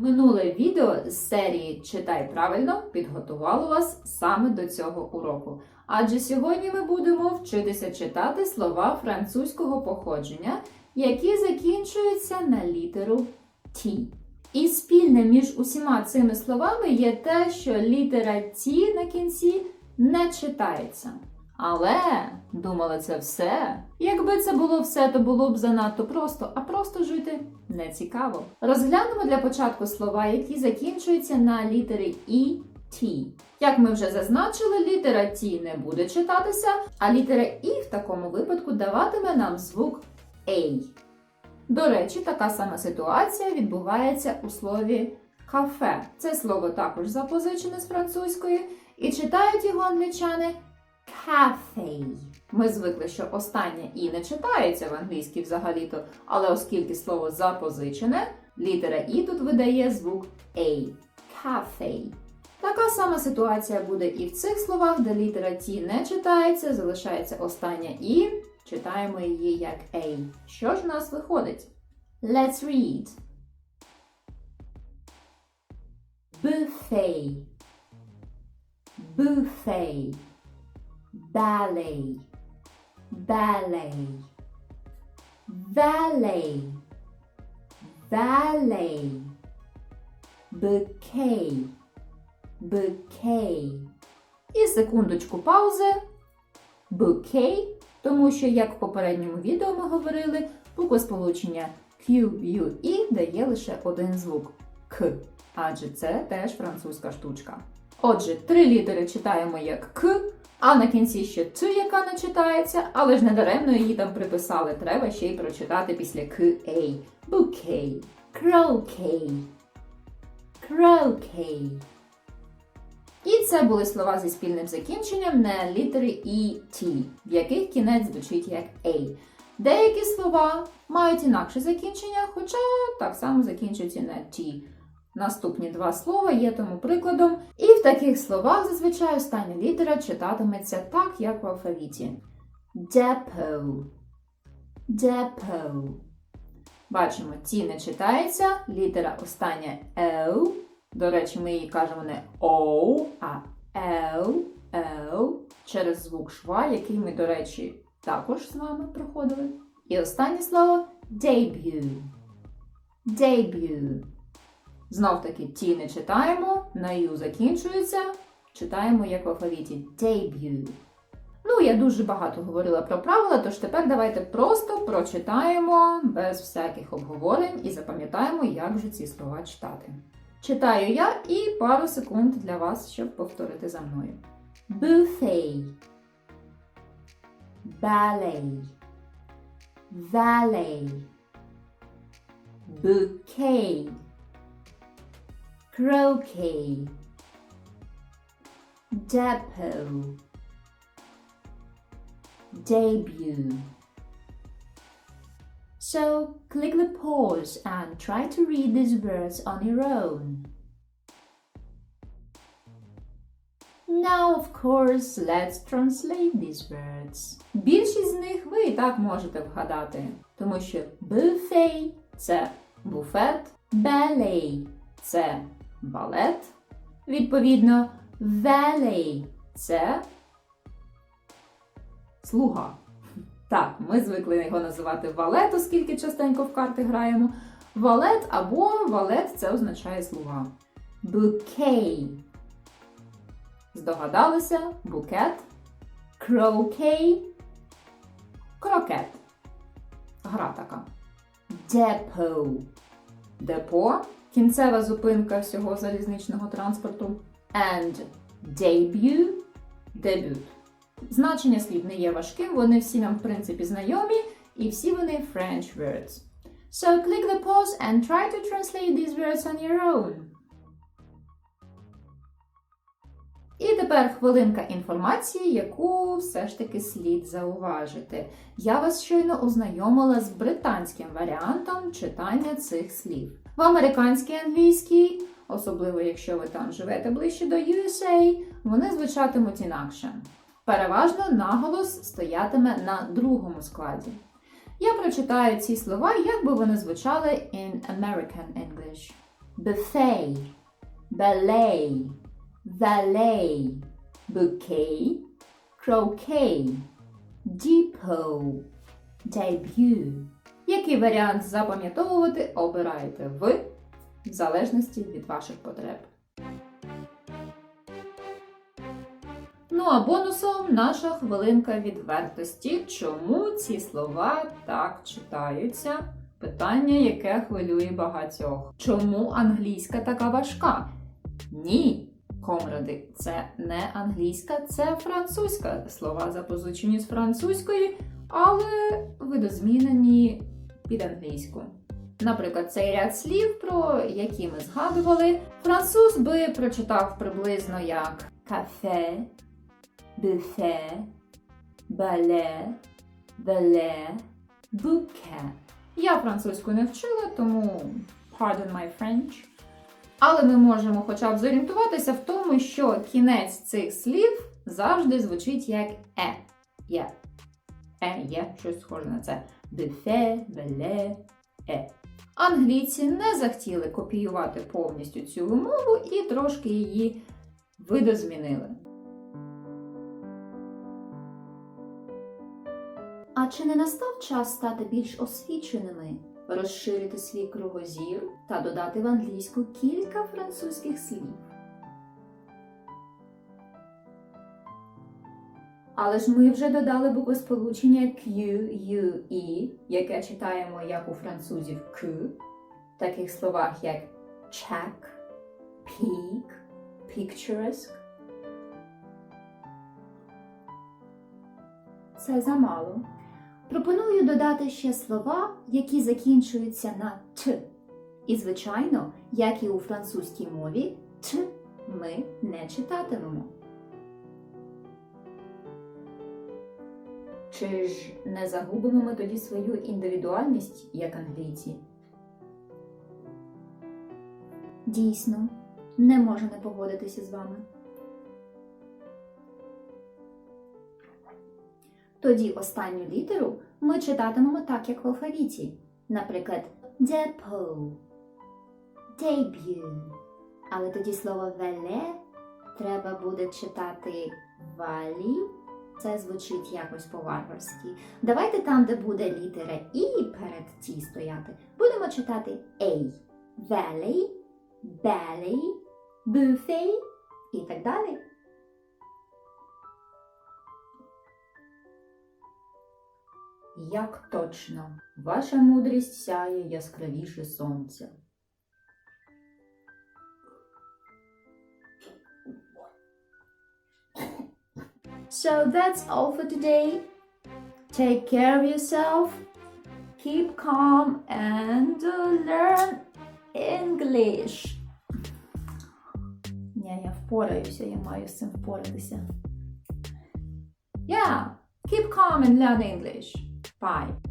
Минуле відео з серії Читай правильно підготувало вас саме до цього уроку. Адже сьогодні ми будемо вчитися читати слова французького походження, які закінчуються на літеру Т. І спільне між усіма цими словами є те, що літера Т на кінці не читається. Але думали це все. Якби це було все, то було б занадто просто, а просто жити не цікаво. Розглянемо для початку слова, які закінчуються на літери І Т. Як ми вже зазначили, літера Т не буде читатися, а літера І в такому випадку даватиме нам звук A. До речі, така сама ситуація відбувається у слові кафе. Це слово також запозичене з французької, і читають його англічани cafe. Ми звикли, що останнє і не читається в англійській взагалі-то, але оскільки слово запозичене, літера І тут видає звук A. Cafe. Така сама ситуація буде і в цих словах, де літера Т не читається, залишається остання І, читаємо її як A. Що ж в нас виходить? Let's read. Buffet. Buffet. Ballet, ballet, valet, valet, bouquet, bouquet. І секундочку паузи. Bouquet, тому що, як в попередньому відео ми говорили, буквосполучення Q, U, дає лише один звук К, адже це теж французька штучка. Отже, три літери читаємо як К, а на кінці ще Т, яка не читається, але ж не даремно її там приписали. Треба ще й прочитати після К A. Bouquet. Croquet. Croquet. І це були слова зі спільним закінченням на літери І Т, в яких кінець звучить як A. Деякі слова мають інакше закінчення, хоча так само закінчуються на Т. Наступні два слова є тому прикладом, і в таких словах зазвичай остання літера читатиметься так, як в алфавіті. Depot. Depot. Бачимо, ті не читається, літера остання L. До речі, ми її кажемо не O, а L, L через звук шва, який ми, до речі, також з вами проходили. І останнє слово debut. Debut. Знов таки ті не читаємо, на ю закінчується. Читаємо як в алфавіті debut. Ну, я дуже багато говорила про правила, тож тепер давайте просто прочитаємо без всяких обговорень і запам'ятаємо, як же ці слова читати. Читаю я і пару секунд для вас, щоб повторити за мною. Buffet Ballet Valet Bouquet croquet, depot, debut. So click the pause and try to read these words on your own. Now, of course, let's translate these words. Більшість з них ви і так можете вгадати, тому що buffet – це буфет, ballet – це балет. Відповідно, valet – це слуга. Так, ми звикли його називати валет, оскільки частенько в карти граємо. Валет або валет це означає слуга. Bouquet. Здогадалися? Букет. Croquet. Крокет. Гра така. Depot. Депо кінцева зупинка всього залізничного транспорту. And debut – дебют. Значення слів не є важким, вони всі нам, в принципі, знайомі, і всі вони French words. So click the pause and try to translate these words on your own. І тепер хвилинка інформації, яку все ж таки слід зауважити. Я вас щойно ознайомила з британським варіантом читання цих слів. В американській англійській, особливо якщо ви там живете ближче до USA, вони звучатимуть інакше. Переважно наголос стоятиме на другому складі. Я прочитаю ці слова, як би вони звучали in American English. buffet, ballet, valet, bouquet, croquet, depot, debut. Який варіант запам'ятовувати обираєте ви в залежності від ваших потреб. Ну а бонусом наша хвилинка відвертості. Чому ці слова так читаються? Питання, яке хвилює багатьох. Чому англійська така важка? Ні, комради, це не англійська, це французька. Слова запозичені з французької, але видозмінені під англійську. Наприклад, цей ряд слів, про які ми згадували, француз би прочитав приблизно як кафе, буфе, бале, веле, буке. Я французьку не вчила, тому pardon my French. Але ми можемо хоча б зорієнтуватися в тому, що кінець цих слів завжди звучить як е. Є. Е є щось схоже на це. Буфе, веле, е. Англійці не захотіли копіювати повністю цю вимову і трошки її видозмінили. А чи не настав час стати більш освіченими, розширити свій кругозір та додати в англійську кілька французьких слів? Але ж ми вже додали буквосполучення Q, U, E, яке читаємо як у французів Q, в таких словах як check, peak, picturesque. Це замало. Пропоную додати ще слова, які закінчуються на т. І, звичайно, як і у французькій мові, т ми не читатимемо. Чи ж не загубимо ми тоді свою індивідуальність, як англійці? Дійсно, не можу не погодитися з вами. Тоді останню літеру ми читатимемо так, як в алфавіті. Наприклад, depot, debut. Але тоді слово веле треба буде читати валі. Це звучить якось по-варварськи. Давайте там, де буде літера І перед ті стояти, будемо читати A. Valley, belly, buffet і так далі. Як точно, ваша мудрість сяє яскравіше сонця. So that's all for today. Take care of yourself, keep calm, and uh, learn English. Ні, я впораюся, я маю з цим впоратися. Yeah, keep calm and learn English. Bye.